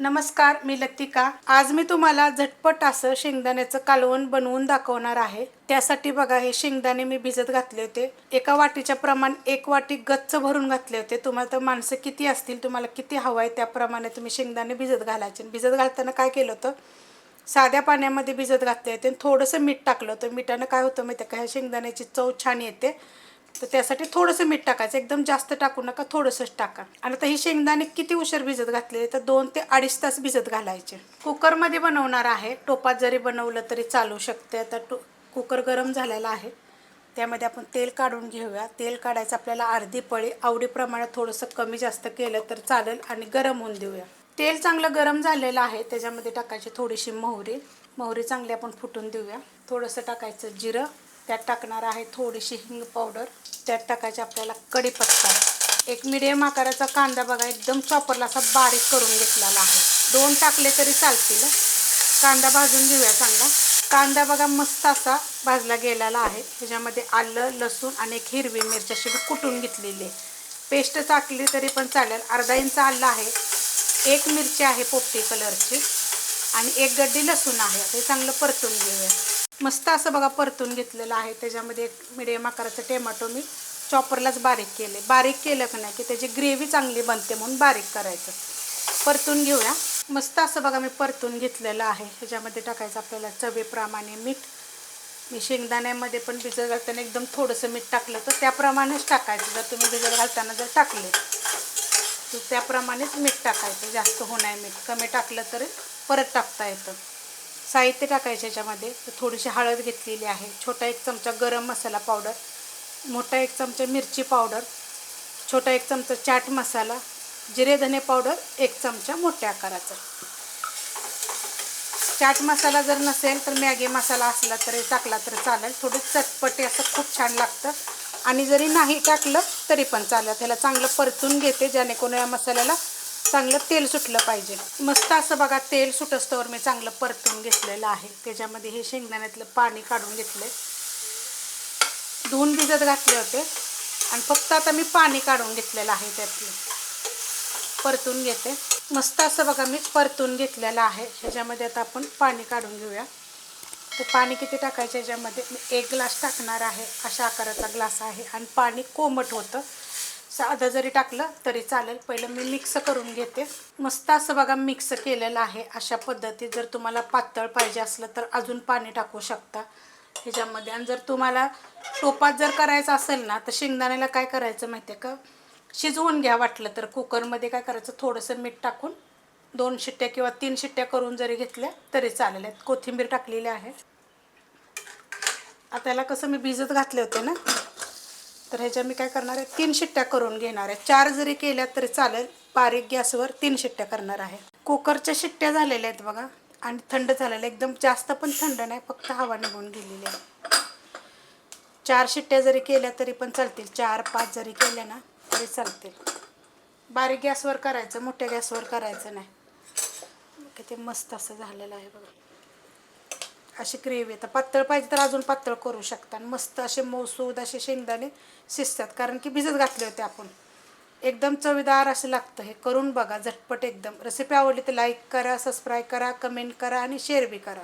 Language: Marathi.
नमस्कार मी लतिका. आज मी तुम्हाला झटपट असं शेंगदाण्याचं कालवण बनवून दाखवणार आहे. त्यासाठी बघा हे शेंगदाणे मी भिजत घातले होते. एका वाटीच्या प्रमाण एक वाटी गच्च भरून घातले होते. तुम्हाला तर माणसं किती असतील तुम्हाला किती हवं आहे त्याप्रमाणे तुम्ही शेंगदाणे भिजत घालायचे. आणि भिजत घालताना काय केलं होतं? साध्या पाण्यामध्ये भिजत घातले होते आणि थोडंसं मीठ टाकलं होतं. मिठानं काय होतं माहिती आहे का? ह्या शेंगदाण्याची चव छान येते. तर त्यासाठी थोडंसं मीठ टाकायचं. एकदम जास्त टाकू नका थोडंसंच टाका. आणि आता ही शेंगदाणे किती उशीर भिजत घातले तर दोन ते अडीच तास भिजत घालायचे. कुकरमध्ये बनवणार आहे. टोपात जरी बनवलं तरी चालू शकते. आता टो कुकर गरम झालेला आहे. त्यामध्ये आपण तेल काढून घेऊया. तेल काढायचं आपल्याला अर्धी पळी आवडीप्रमाणे थोडंसं कमी जास्त केलं तर चालेल आणि गरम होऊन देऊया. तेल चांगलं गरम झालेलं आहे. त्याच्यामध्ये टाकायची थोडीशी मोहरी. मोहरी चांगली आपण फुटून देऊया. थोडंसं टाकायचं जिरं. त्यात टाकणार आहे थोडीशी हिंग पावडर त्यात टाकायची आपल्याला कढीपत्ता एक मिडियम आकाराचा कांदा बघा एकदम चॉपरला असा बारीक करून घेतलेला आहे. दोन टाकले तरी चालतील. कांदा भाजून घेऊया चांगला. कांदा बघा मस्त असा भाजला गेलेला आहे. त्याच्यामध्ये आलं लसूण आणि एक हिरवी मिरची अशी मी कुटून घेतलेली आहे. पेस्ट टाकली तरी पण चालेल. अर्धा इंच आलं आहे. एक मिरची आहे पोपटी कलरची आणि एक गड्डी लसूण आहे. ते चांगलं परतून घेऊया. मस्त असं बघा परतून घेतलेलं आहे. त्याच्यामध्ये एक मिडियम आकाराचं टोमॅटो मी चॉपरलाच बारीक केले बारीक केलं का नाही की त्याची ग्रेव्ही चांगली बनते म्हणून बारीक करायचं. परतून घेऊया. मस्त असं बघा मी परतून घेतलेलं आहे. ह्याच्यामध्ये टाकायचं आपल्याला चवीप्रमाणे मीठ. मी शेंगदाण्यामध्ये पण भिजत घालताना एकदम थोडंसं मीठ टाकलं तर त्याप्रमाणेच टाकायचं. जर तुम्ही भिजत घालताना जर टाकले तर त्याप्रमाणेच मीठ टाकायचं. जास्त होणार मीठ. कमी टाकलं तरी परत टाकता येतं. साहित्य टाकायचं याच्यामध्ये. थोडीशी हळद घेतलेली आहे. छोटा एक चमचा गरम मसाला पावडर. मोठा एक चमचा मिरची पावडर. छोटा एक चमचा चाट मसाला. जिरे धने पावडर एक चमचा मोठ्या आकाराचा. चाट मसाला जर नसेल तर मॅगी मसाला असला तरी टाकला तर चालेल. थोडी चटपटी असं खूप छान लागतं. आणि जरी नाही टाकलं तरी पण चालेल. त्याला चांगलं परतून घेते. जेणेकरून या मसाल्याला चांगलं तेल सुटलं पाहिजे. मस्त असं बघा तेल सुटस्तवर मी चांगलं परतून घेतलेलं आहे. त्याच्यामध्ये हे शेंगदाण्यातलं पाणी काढून घेतलं धुवून भिजत घातले होते. आणि फक्त आता मी पाणी काढून घेतलेलं आहे त्यातलं. परतून घेते. मस्त असं बघा मी परतून घेतलेलं आहे. ह्याच्यामध्ये आता आपण पाणी काढून घेऊया. तर पाणी किती टाकायचं? ह्याच्यामध्ये मी एक ग्लास टाकणार आहे. अशा आकाराचा ग्लास आहे. आणि पाणी कोमट होतं. साधं जरी टाकलं तरी चालेल. पहिलं मी मिक्स करून घेते. मस्त असं बघा मिक्स केलेलं आहे. अशा पद्धतीत जर तुम्हाला पातळ पाहिजे असलं तर अजून पाणी टाकू शकता. ह्याच्यामध्ये आणि जर तुम्हाला टोपात जर करायचं असेल ना तर शेंगदाण्याला काय करायचं माहिती आहे का? शिजवून घ्या वाटलं तर. कुकरमध्ये काय करायचं? थोडंसं मीठ टाकून दोन शिट्ट्या किंवा तीन शिट्ट्या करून जरी घेतल्या तरी चालेल. आहेत कोथिंबीर टाकलेली आहे. आता याला कसं मी भिजत घातले होते ना तर ह्याच्या मी काय करणार आहे? तीन शिट्ट्या करून घेणार आहे. चार जरी केल्या तरी चालेल. बारीक गॅसवर तीन शिट्ट्या करणार आहे. कुकरच्या शिट्ट्या झालेल्या आहेत बघा. आणि थंड झालेलं एकदम जास्त पण थंड नाही फक्त हवा निघून गेलेली आहे. चार शिट्ट्या जरी केल्या तरी पण चालतील. चार पाच जरी केल्या ना तरी चालतील. बारीक गॅसवर करायचं मोठ्या गॅसवर करायचं नाही. किती मस्त असं झालेलं आहे बघा. अशी ग्रेव्ही तर पातळ पाहिजे तर अजून पातळ करू शकता. आणि मस्त असे मौसूद असे शेंगदाणे शिजतात. कारण की भिजत घातले होते आपण. एकदम चवीदार असं लागतं हे. करून बघा झटपट एकदम. रेसिपी आवडली तर लाईक करा सबस्क्राईब करा कमेंट करा आणि शेअर बी करा.